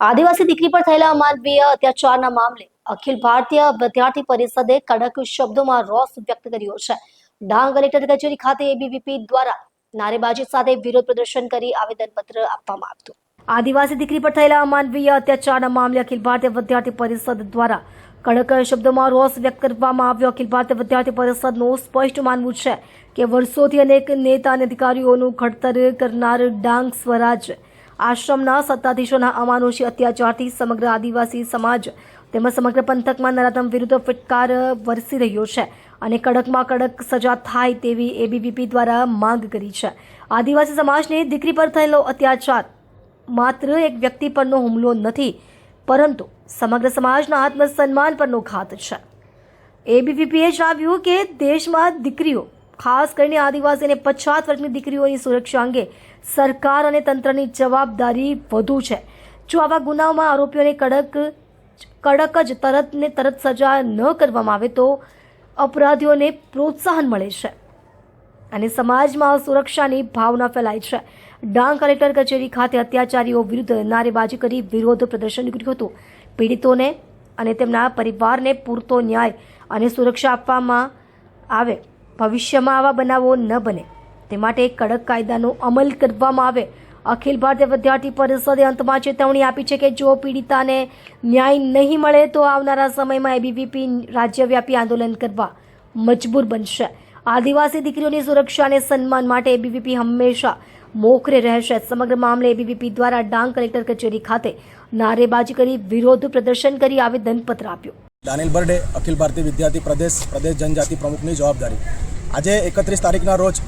આદિવાસી દીકરી પર થયેલા માનવીય અત્યાચારના મામલે અખિલ ભારતીય વિદ્યાર્થી પરિષદે કડક શબ્દોમાં રોષ વ્યક્ત કર્યો છે. ડાંગ કલેક્ટર કચેરી ખાતે એબીવીપી દ્વારા નારેબાજી સાથે વિરોધ પ્રદર્શન કરી આવેદનપત્ર આપવામાં આવ્યું આદિવાસી દીકરી પર થયેલા અમાનવીય અત્યાચારના મામલે અખિલ ભારતીય વિદ્યાર્થી પરિષદ દ્વારા કડક શબ્દોમાં રોષ વ્યક્ત કરવામાં આવ્યો. અખિલ ભારતીય વિદ્યાર્થી પરિષદનું સ્પષ્ટ માનવું છે કે વર્ષોથી અનેક નેતા અને અધિકારીઓનું ઘડતર કરનાર ડાંગ સ્વરાજ આશ્રમના સત્તાધીશોના અમાનુષી અત્યાચારથી સમગ્ર આદિવાસી સમાજ તેમજ સમગ્ર પંથકમાં નરાધમ વિરુદ્ધ ફટકાર વરસી રહ્યો છે અને કડકમાં કડક સજા થાય તેવી એબીવીપી દ્વારા માંગ કરી છે. આદિવાસી સમાજની દીકરી પર થયેલો અત્યાચાર માત્ર એક વ્યક્તિ પરનો હુમલો નથી, પરંતુ સમગ્ર સમાજના આત્મસન્માન પરનો ઘાત છે. એબીવીપીએ જણાવ્યું કે દેશમાં દીકરીઓ ખાસ કરીને આદિવાસી અને પછાત વર્ગની દીકરીઓની સુરક્ષા અંગે સરકાર અને તંત્રની જવાબદારી વધુ છે. જો આવા ગુનાઓમાં આરોપીઓને કડક કડક જ તરત ને તરત સજા ન કરવામાં આવે તો અપરાધીઓને પ્રોત્સાહન મળે છે. અને સમાજમાં સુરક્ષાની ભાવના ફેલાય છે. ડાંગ કલેક્ટર કચેરી ખાતે અત્યાચારીઓ વિરુદ્ધ નારેબાજી કરી વિરોધ પ્રદર્શન કર્યું હતું. પીડિતોને અને તેમના પરિવારને પૂરતો ન્યાય અને સુરક્ષા આપવામાં આવે ભવિષ્યમાં આવા બનાવો ન બને. તે માટે કડક કાયદાનો અમલ કરવામાં આવે. અખિલ ભારતીય વિદ્યાર્થી પરિષદે અંતમાં ચેતવણી આપી છે કે જો પીડિતાને ન્યાય નહીં મળે તો આવનારા સમયમાં એબીવીપી રાજ્યવ્યાપી આંદોલન કરવા મજબૂર બનશે. આદિવાસી દીકરીઓની સુરક્ષા અને સન્માન માટે એબીવીપી હંમેશા મોખરે રહેશે. સમગ્ર મામલે એબીવીપી દ્વારા ડાંગ કલેક્ટર કચેરી ખાતે નારેબાજી કરી વિરોધ પ્રદર્શન કરી આવેદનપત્ર આપ્યું. દાનિલ બર્ડે, અખિલ ભારતીય વિદ્યાર્થી પ્રદેશ પ્રદેશ જનજાતિ પ્રમુખની જવાબદારી. આજે એકત્રીસ તારીખના રોજ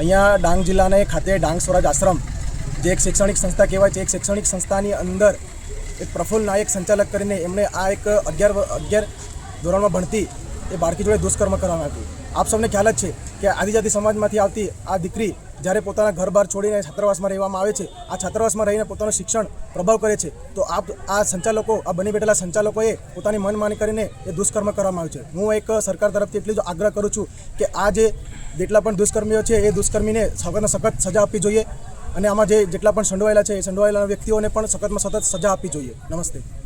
અહીંયા ડાંગ જિલ્લાને ખાતે ડાંગ સ્વરાજ આશ્રમ, જે એક શૈક્ષણિક સંસ્થા કહેવાય છે એક શૈક્ષણિક સંસ્થાની અંદર એક પ્રફુલ્લ નાયક સંચાલક કરીને એમણે આ એક અગિયાર અગિયાર ધોરણમાં ભણતી એ બાળકી જોડે દુષ્કર્મ કરવામાં આવ્યું. આપ સૌને ખ્યાલ જ છે કે આદિજાતિ સમાજમાંથી આવતી આ દીકરી જ્યારે પોતાના ઘર બહાર છોડીને છાત્રાવાસમાં રહેવામાં આવે છે, આ છાત્રાવાસમાં રહીને પોતાનું શિક્ષણ પ્રભાવ કરે છે, તો આપ આ સંચાલકો, આ બની બેઠેલા સંચાલકોએ પોતાની મનમાની કરીને એ દુષ્કર્મ કરવામાં આવ્યું છે. હું એક સરકાર તરફથી એટલી જ આગ્રહ કરું છું કે આ જે જેટલા પણ દુષ્કર્મીઓ છે, એ દુષ્કર્મીને સખતમાં સખત સજા આપવી જોઈએ અને આમાં જે જેટલા પણ સંડોવાયેલા છે, એ સંડોવાયેલા વ્યક્તિઓને પણ સખતમાં સતત સજા આપવી જોઈએ. નમસ્તે.